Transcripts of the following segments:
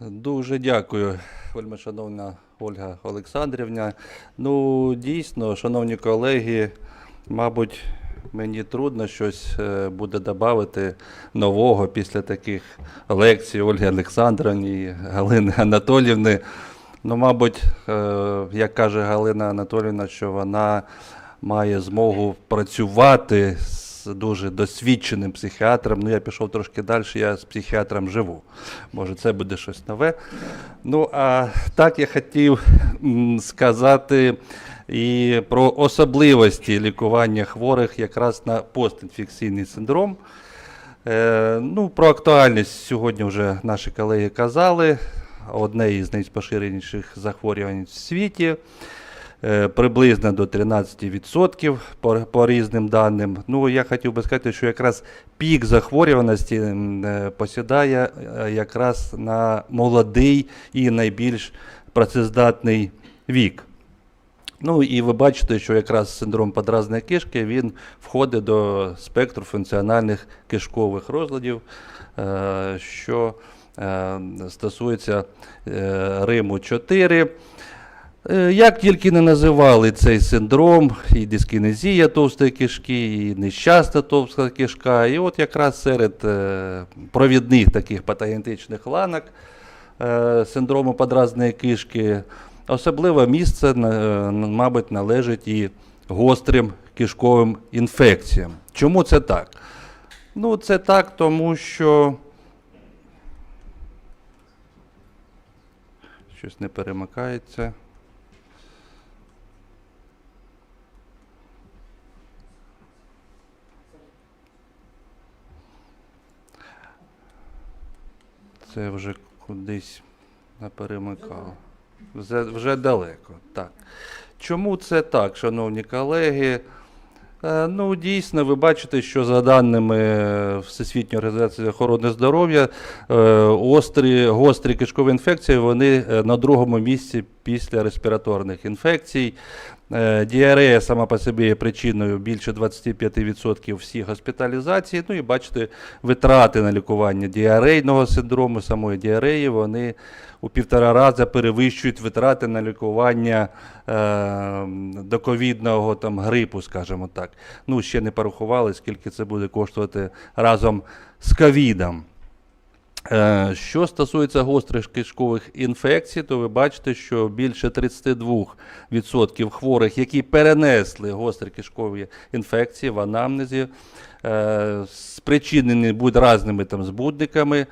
Дуже дякую, вельми шановна Ольга Олександрівна. Ну, дійсно, шановні колеги, мабуть, мені трудно щось е, буде додати нового після таких лекцій Ольги Олександрівни Галини Анатолівни. Ну, мабуть, е, як каже Галина Анатолівна, що вона має змогу працювати з дуже досвідченим психіатром. Ну, я пішов трошки далі, я з психіатром живу. Може, це буде щось нове. Ну, а так я хотів сказати і про особливості лікування хворих якраз на постінфекційний синдром. Е, ну, про актуальність сьогодні вже наші колеги казали. Одне із найпоширеніших захворювань в світі. Е, Приблизно до 13% по, по різним даним. Ну, я хотів би сказати, що якраз пік захворюваності е, посідає е, якраз на молодий і найбільш працездатний вік. Ну і ви бачите, що якраз синдром подразної кишки він входить до спектру функціональних кишкових розладів, що стосується Риму 4. Е, Як тільки не називали цей синдром, і дискінезія товстої кишки, і нещасна товста кишка, і от якраз серед е, провідних таких патогенетичних ланок е, синдрому подразної кишки особливе місце, мабуть, належить і гострим кишковим інфекціям. Чому це так? Ну, це так, тому що. Щось не перемикається. Це вже кудись наперемикало. Вже, вже далеко. Так. Чому це так, шановні колеги? Е, Ну, дійсно, ви бачите, що за даними Всесвітньої організації охорони здоров'я, е, острі, гострі кишкові інфекції вони е, на другому місці після респіраторних інфекцій. Е, Діарея сама по собі є причиною більше 25% всіх госпіталізацій. Ну і бачите, витрати на лікування діарейного синдрому, самої діареї, вони у півтора рази перевищують витрати на лікування е, доковідного там, грипу, скажімо так. Ну, ще не порахували, скільки це буде коштувати разом з ковідом. Е, Що стосується гострих кишкових інфекцій, то ви бачите, що більше 32% хворих, які перенесли гострі кишкові інфекції в анамнезі, е, спричинені будь-разними там збудниками,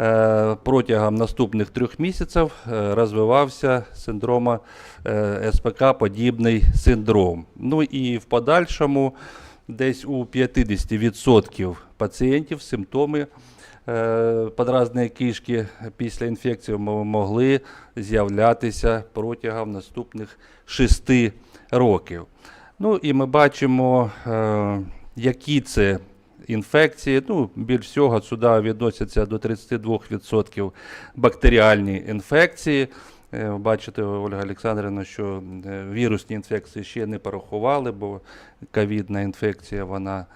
е, протягом наступних трьох місяців розвивався синдрома е, СПК-подібний синдром. Ну і в подальшому десь у 50% пацієнтів симптоми е, подразної кишки після інфекції могли з'являтися протягом наступних 6 років. Ну і ми бачимо, е, які це інфекції. Ну, більш всього сюди відносяться до 32% бактеріальні інфекції. Е, Бачите, Ольга Олександрівна, що вірусні інфекції ще не порахували, бо ковідна інфекція вона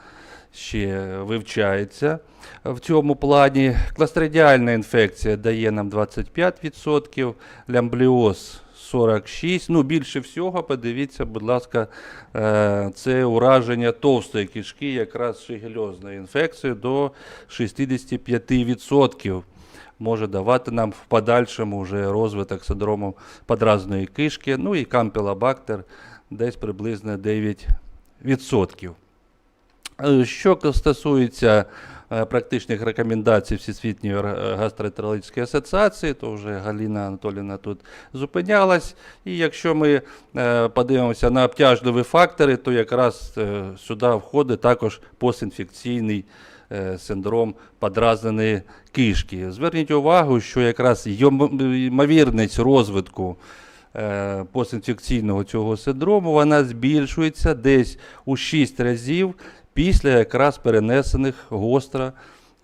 ще вивчається в цьому плані. Кластридіальна інфекція дає нам 25%, лямбліоз 46%. Ну, більше всього, подивіться, будь ласка, е, це ураження товстої кишки, якраз шигельозною інфекцією до 65% може давати нам в подальшому вже розвиток синдрому подразної кишки, ну і кампілобактер десь приблизно 9%. Е, Що стосується е, практичних рекомендацій Всесвітньої ор- гастроентерологічної асоціації, то вже Галина Анатоліївна тут зупинялась. І якщо ми е, подивимося на обтяжливі фактори, то якраз е, сюди входить також постінфекційний е, синдром подразненої кишки. Зверніть увагу, що якраз ймовірність розвитку е, постінфекційного цього синдрому, вона збільшується десь у 6 разів після якраз перенесених гостро,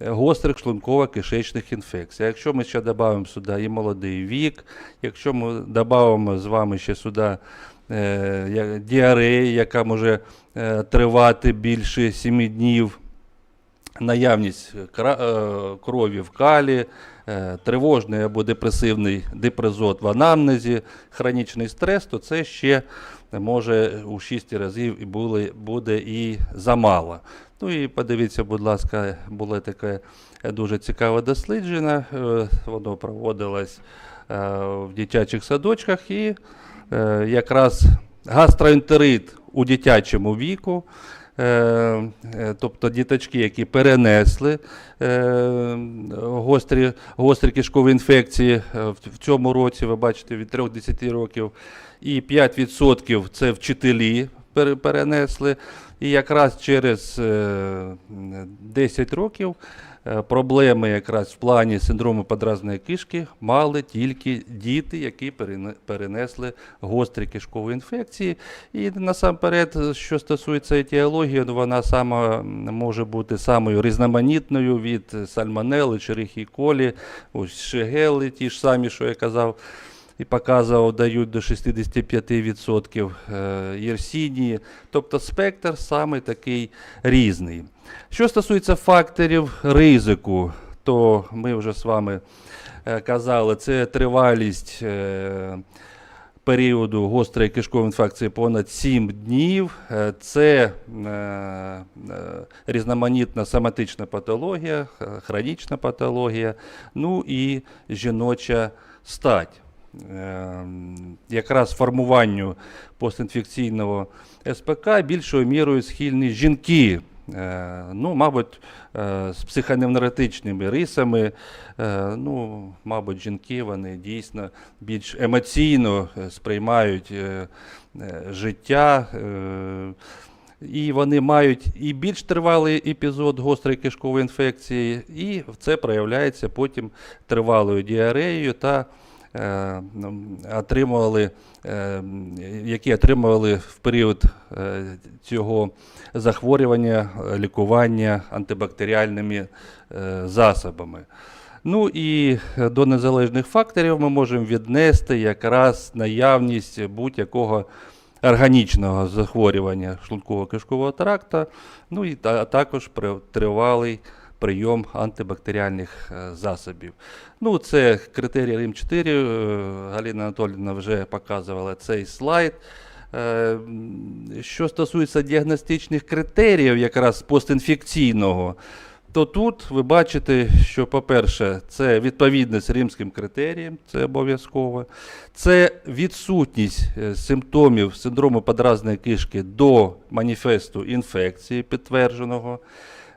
е, гострих шлунково-кишечних інфекцій. Якщо ми ще додамо сюди і молодий вік, якщо ми додамо з вами ще сюди е, діарею, яка може е, тривати більше 7 днів, наявність е, крові в калі, е, тривожний або депресивний депрезот в анамнезі, хронічний стрес, то це ще може у 6 разів і були, буде і замало. Ну і подивіться, будь ласка, було таке дуже цікаве дослідження. е, Воно проводилось е, в дитячих садочках і е, якраз гастроентерит у дитячому віку. Е, е, Тобто діточки, які перенесли е, гострі, гострі кишкові інфекції в цьому році, ви бачите, від 3-10 років, і 5% це вчителі пере- перенесли. І якраз через е, 10 років е, проблеми якраз в плані синдрому подразної кишки мали тільки діти, які перенесли гострі кишкові інфекції. І насамперед, що стосується етіології, вона сама може бути самою різноманітною від сальмонели, черихі колі, шегели, ті ж самі, що я казав і показував, дають до 65% е, єрсінії. Тобто спектр саме такий різний. Що стосується факторів ризику, то ми вже з вами е, казали, це тривалість. е, Періоду гострої кишкової інфекції понад 7 днів. Це різноманітна соматична патологія, хронічна патологія, ну і жіноча стать. Е, Якраз формуванню постінфекційного СПК більшою мірою схильні жінки. Е, Ну, мабуть, е, з психоневротичними рисами. Е, Ну, мабуть, жінки вони дійсно більш емоційно сприймають життя. І вони мають і більш тривалий епізод гострої кишкової інфекції, і це проявляється потім тривалою діареєю та отримували, е, які отримували в період е, цього захворювання е, лікування антибактеріальними е, засобами. Ну і е, до незалежних факторів ми можемо віднести якраз наявність будь-якого органічного захворювання шлунково-кишкового тракта, ну і та, також тривалий прийом антибактеріальних е, засобів. Ну, це критерій Рим 4. е, Галина Анатолійовна вже показувала цей слайд. Е, Що стосується діагностичних критеріїв, якраз постінфекційного, то тут ви бачите, що, по-перше, це відповідність римським критеріям, це обов'язково. Це відсутність симптомів синдрому подразної кишки до маніфесту інфекції підтвердженого.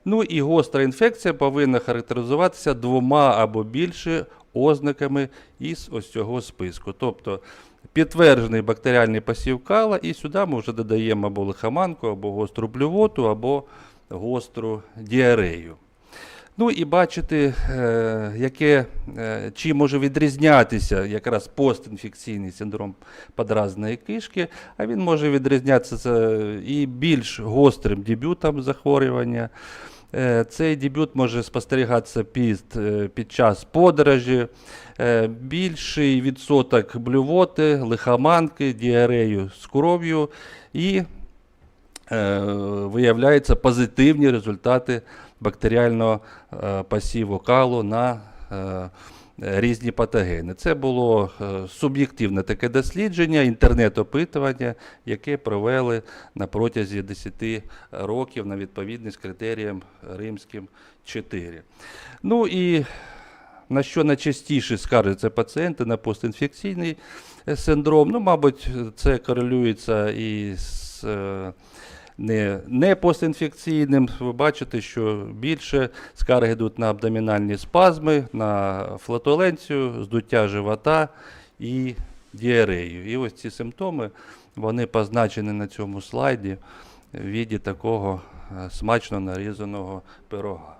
Ну і гостра інфекція повинна характеризуватися двома або більше ознаками із ось цього списку. Тобто підтверджений бактеріальний посів кала, і сюди ми вже додаємо або лихоманку, або гостру блювоту, або гостру діарею. Ну і бачити, е, яке, е, чим може відрізнятися якраз постінфекційний синдром подразної кишки, а він може відрізнятися е, і більш гострим дебютом захворювання. Е, Цей дебют може спостерігатися під, е, під час подорожі, Е, більший відсоток блювоти, лихоманки, діарею з кров'ю і виявляються позитивні результати бактеріального пасіву калу на різні патогени. Це було е, суб'єктивне таке дослідження, інтернет-опитування, яке провели на протязі 10 років на відповідність критеріям римським 4. Ну і на що найчастіше скаржаться пацієнти на постінфекційний е, синдром. Ну, мабуть, це корелюється і з е, не, не постінфекційним. Ви бачите, що більше скарги йдуть на абдомінальні спазми, на флатуленцію, здуття живота і діарею. І ось ці симптоми вони позначені на цьому слайді в віді такого е, смачно нарізаного пирога.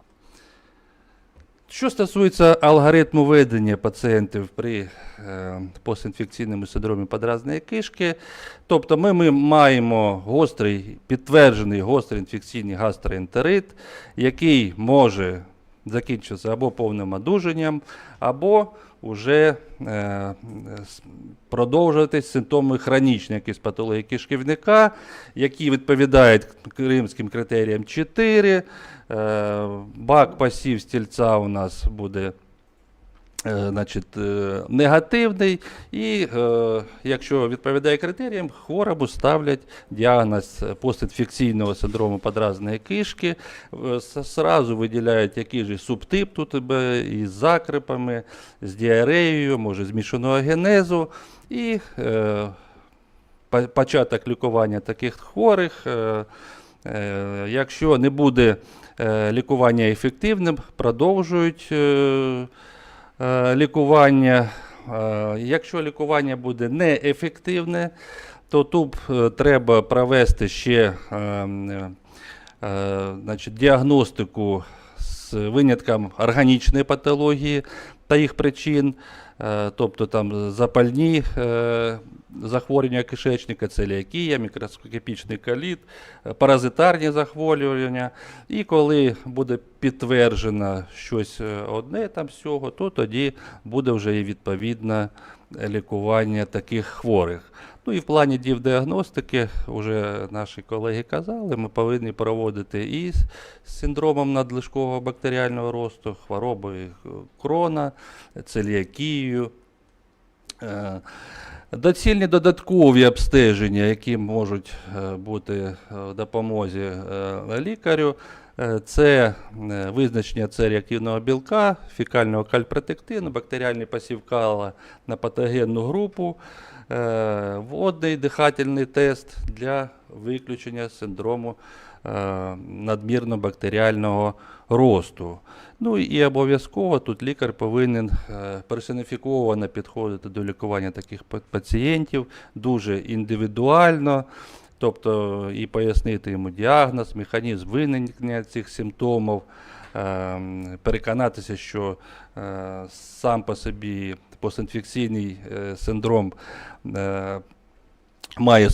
Що стосується алгоритму ведення пацієнтів при е, постінфекційному синдромі подразної кишки, тобто ми, ми маємо гострий, підтверджений гострий інфекційний гастроентерит, який може закінчитися або повним одужанням, або вже е, продовжуватись симптоми хронічної якісь патології кишківника, які відповідають кримським критеріям 4. Е, Бак пасів стільця у нас буде значить, е, негативний, і е, якщо відповідає критеріям, хворому ставлять діагноз постінфекційного синдрому подразної кишки, Е, Сразу виділяють який же субтип тут із закрипами, з діареєю, може змішаного генезу. І е, початок лікування таких хворих. Е, е, якщо не буде е, лікування ефективним, продовжують е, е, лікування. Е, Якщо лікування буде неефективне, то тут е, треба провести ще е, е, е, значить, діагностику з винятком органічної патології та їх причин, е, тобто там запальні е, захворювання кишечника, целіакія, мікроскопічний коліт, е, паразитарні захворювання. І коли буде підтверджено щось е, одне там з то тоді буде вже і відповідне лікування таких хворих. Ну і в плані діагностики, вже наші колеги казали, ми повинні проводити і з синдромом надлишкового бактеріального росту, хворобою крона, целіакією. Е, Доцільні додаткові обстеження, які можуть е, бути в допомозі е, лікарю, це визначення це реактивного білка, фекального кальпротектину, бактеріальний пасів кала на патогенну групу, водний дихательний тест для виключення синдрому е, надмірно бактеріального росту. Ну і обов'язково тут лікар повинен е, персоніфіковано підходити до лікування таких пацієнтів дуже індивідуально, тобто і пояснити йому діагноз, механізм виникнення цих симптомів, е, переконатися, що е, сам по собі постінфекційний е, синдром е, має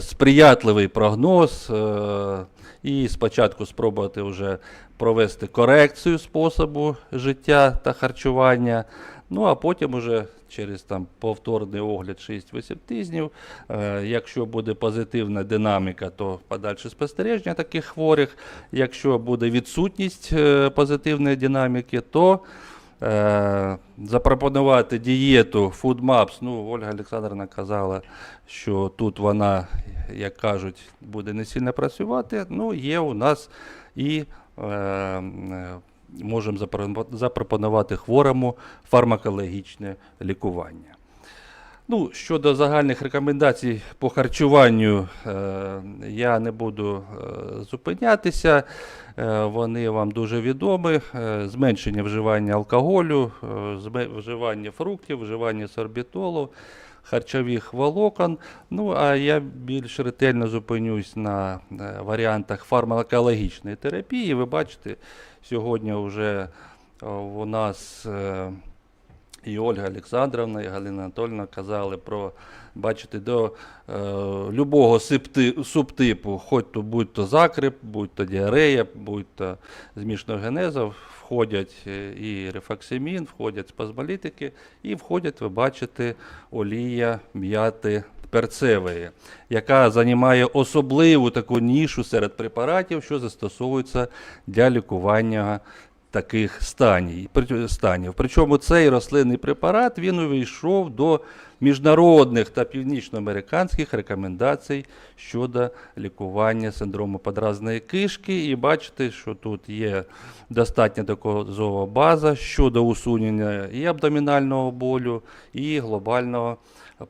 сприятливий прогноз, е, і спочатку спробувати вже провести корекцію способу життя та харчування. Ну а потім уже через там повторний огляд 6-8 тижнів, е, якщо буде позитивна динаміка, то подальше спостереження таких хворих. Якщо буде відсутність е, позитивної динаміки, то запропонувати дієту FoodMaps. Ну, Ольга Олександровна казала, що тут вона, як кажуть, буде не сильно працювати. Ну, є у нас і е, е, можемо запро- запропонувати хворому фармакологічне лікування. Ну, щодо загальних рекомендацій по харчуванню, е, я не буду е, зупинятися. Е, вони вам дуже відомі. Зменшення вживання алкоголю, вживання фруктів, вживання сорбітолу, харчових волокон. Ну, а я більш ретельно зупинюсь на варіантах фармакологічної терапії. Ви бачите, сьогодні вже у нас. І Ольга Олександровна, і Галина Анатольовна казали про, бачите, до е, любого субтипу, хоч то будь то закрип, будь то діарея, будь то змішана генеза, входять е, і рефаксимін, входять спазмолітики, і входять, ви бачите, олія м'яти перцевої, яка займає особливу таку нішу серед препаратів, що застосовуються для лікування таких станів. Причому цей рослинний препарат він увійшов до міжнародних та північноамериканських рекомендацій щодо лікування синдрому подразної кишки. І бачите, що тут є достатня доказова база щодо усунення і абдомінального болю, і глобального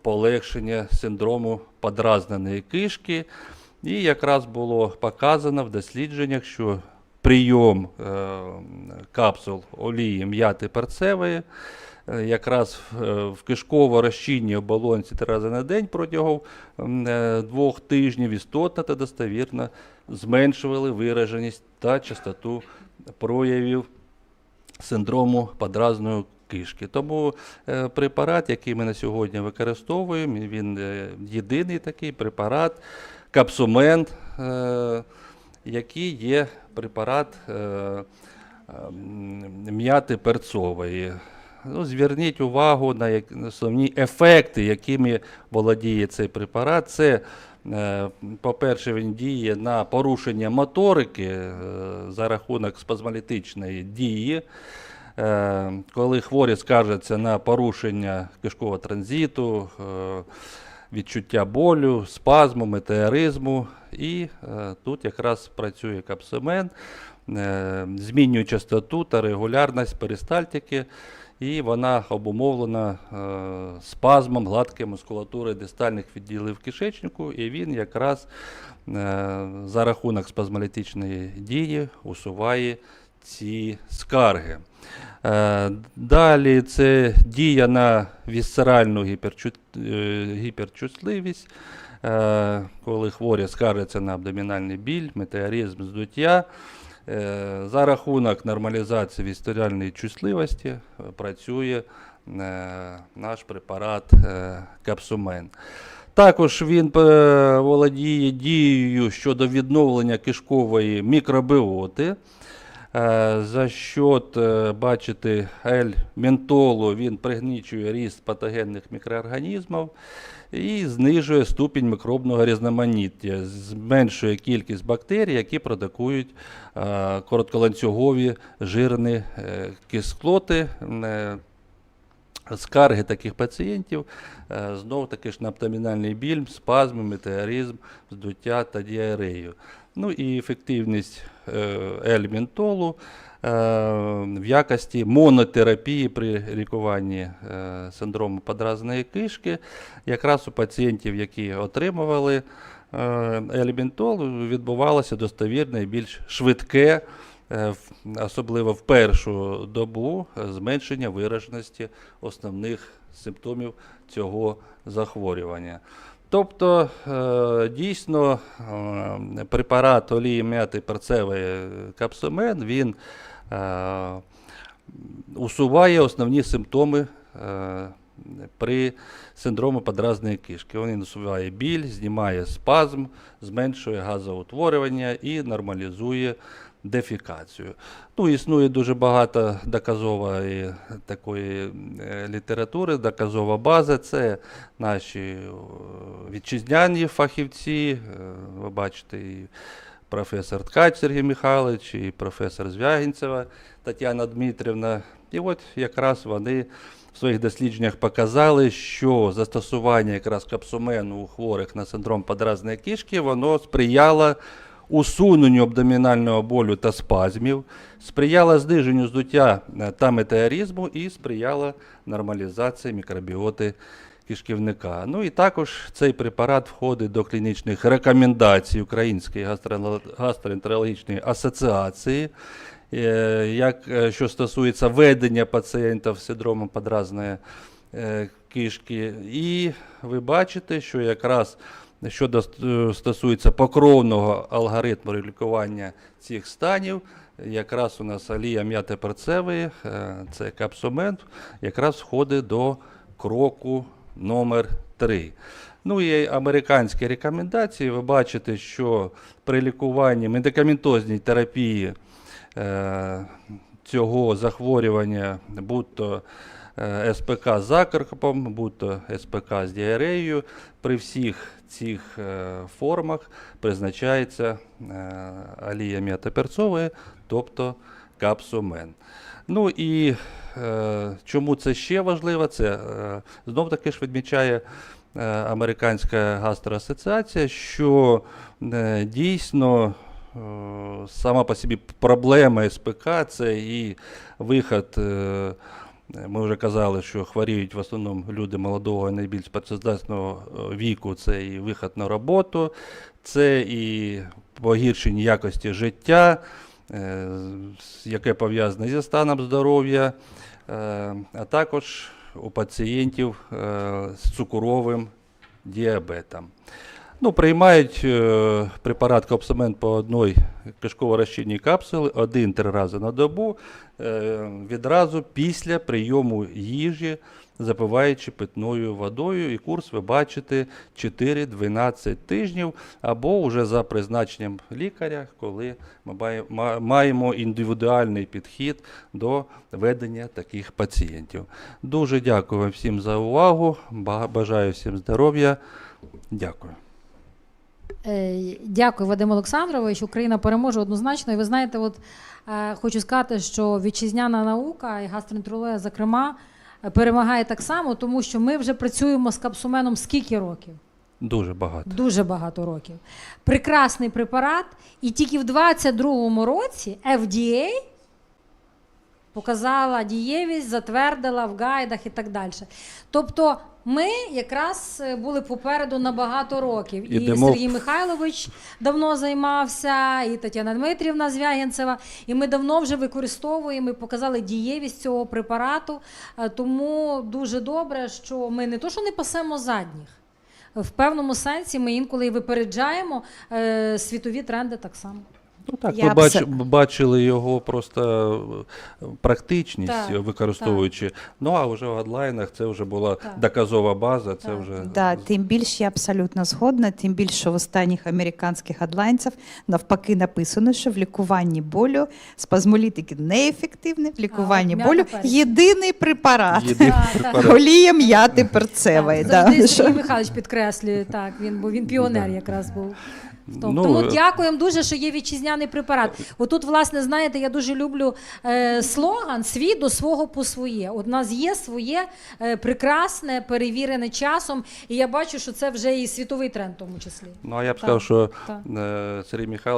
полегшення синдрому подразненої кишки. І якраз було показано в дослідженнях, що прийом е, капсул олії м'яти перцевої е, якраз в, е, кишково-розчинній оболонці три рази на день протягом двох тижнів істотно та достовірно зменшували вираженість та частоту проявів синдрому подразної кишки. Тому препарат, який ми на сьогодні використовуємо, він єдиний такий препарат, капсумент, е, який є препарат е, ем, м'яти перцової. Ну, зверніть увагу на основні ефекти, якими володіє цей препарат. Це, е, по-перше, він діє на порушення моторики е, за рахунок спазмолітичної дії. е, коли хворі скаржаться на порушення кишкового транзиту, е, відчуття болю, спазму, метеоризму. І е, тут якраз працює капсимен, е, змінює частоту та регулярність перистальтики, і вона обумовлена е, спазмом гладкої мускулатури дистальних відділів кишечнику, і він якраз е, за рахунок спазмолітичної дії усуває ці скарги. Е, Далі це дія на вісцеральну гіперчут... е, гіперчутливість, е, коли хворі скаржаться на абдомінальний біль, метеоризм, здуття. За рахунок нормалізації вісцеральної чутливості працює наш препарат капсумен. Також він володіє дією щодо відновлення кишкової мікробіоти. Е, За счет, е, бачите, ель-ментолу він пригнічує ріст патогенних мікроорганізмів і знижує ступінь мікробного різноманіття, зменшує кількість бактерій, які продукують е, коротколанцюгові жирні кислоти. Скарги таких пацієнтів знов таки ж на абдомінальний біль, спазми, метеоризм, здуття та діарею. Ну і ефективність е, ель-ментолу е, в якості монотерапії при лікуванні е, синдрому подразної кишки. Якраз у пацієнтів, які отримували е, ель-ментол, відбувалося достовірне і більш швидке особливо в першу добу, зменшення вираженості основних симптомів цього захворювання. Тобто е, дійсно е, препарат олії м'яти перцевої капсумен він е, усуває основні симптоми при синдрому подразної кишки. Він усуває біль, знімає спазм, зменшує газоутворювання і нормалізує дефікацію. Ну, існує дуже багато доказової такої е, літератури, доказова база. Це наші е, вітчизняні фахівці. е, Ви бачите, і професор Ткач Сергій Михайлович, і професор Звягінцева Тетяна Дмитрівна. І от якраз вони в своїх дослідженнях показали, що застосування якраз капсумену у хворих на синдром подразної кишки, воно сприяло усуненню абдомінального болю та спазмів, сприяло зниженню здуття е, та метеоризму і сприяло нормалізації мікробіоти кишківника. Ну і також цей препарат входить до клінічних рекомендацій Української гастроентерологічної асоціації. Е, Як е, що стосується ведення пацієнтів з синдромом подразної кишки, і ви бачите, що якраз що е, стосується покровного алгоритму лікування цих станів, якраз у нас алія м'яти перцевої, е, це капсумен, якраз входить до кроку номер 3. Ну і американські рекомендації. Ви бачите, що при лікуванні медикаментозній терапії е, цього захворювання, будь-то СПК з закарпом, будь-то СПК з діареєю, при всіх цих е, формах призначається е, алія м'ятоперцової, тобто капсумен. Ну і е, чому це ще важливо? Це е, знов таки ж відмічає е, Американська гастроасоціація, що е, дійсно е, сама по собі проблема СПК це і виход. Ми вже казали, що хворіють в основному люди молодого і найбільш працездатного е, віку. Це і виход на роботу, це і погіршення якості життя, е, яке пов'язане зі станом здоров'я, е, а також у пацієнтів з цукровим діабетом. Ну, приймають е, препарат капсумен по одній кишково-розчинній капсулі один-три рази на добу, е, відразу після прийому їжі, запиваючи питною водою. І курс ви бачите 4-12 тижнів, або вже за призначенням лікаря, коли ми маємо індивідуальний підхід до ведення таких пацієнтів. Дуже дякую вам всім за увагу. Бажаю всім здоров'я. Дякую. Е, Дякую, Вадим Олександрович. Україна переможе однозначно. І ви знаєте, от е, хочу сказати, що вітчизняна наука і гастроентерологія, зокрема, перемагає так само, тому що ми вже працюємо з капсуменом скільки років? Дуже багато. Дуже багато років. Прекрасний препарат, і тільки в 22-му році FDA показала дієвість, затвердила в гайдах і так далі. Тобто ми якраз е, були попереду на багато років. І Ідемо- Сергій Михайлович давно займався, і Тетяна Дмитрівна Звягінцева. І ми давно вже використовуємо і показали дієвість цього препарату. Е, Тому дуже добре, що ми не то, що не пасемо задніх. В певному сенсі ми інколи і випереджаємо е, світові тренди так само. Ну так, Я ви бач, се- бачили його просто е, практичність, Так, використовуючи. Ну а вже в гадлайнах це вже була Так. доказова база, це Так. вже Да, тим більше я абсолютно згодна, тим більше в останніх американських адлайнців навпаки написано, що в лікуванні болю спазмолітики неефективні, в лікуванні м'ята болю єдиний препарат. єдиний Так, так. препарат. Олія м'яти перцевої. Да, Сергій Михайлович підкреслює, так, він, бо він піонер якраз був. Ну, Тому е, дякуємо дуже, що є вітчизняний препарат. Отут, власне, знаєте, я дуже люблю е, слоган свій до свого по своє. От у нас є своє е, прекрасне, перевірене часом, і я бачу, що це вже і світовий тренд в тому числі. Ну а я б Так, сказав, що так. е, Сергій Михайлович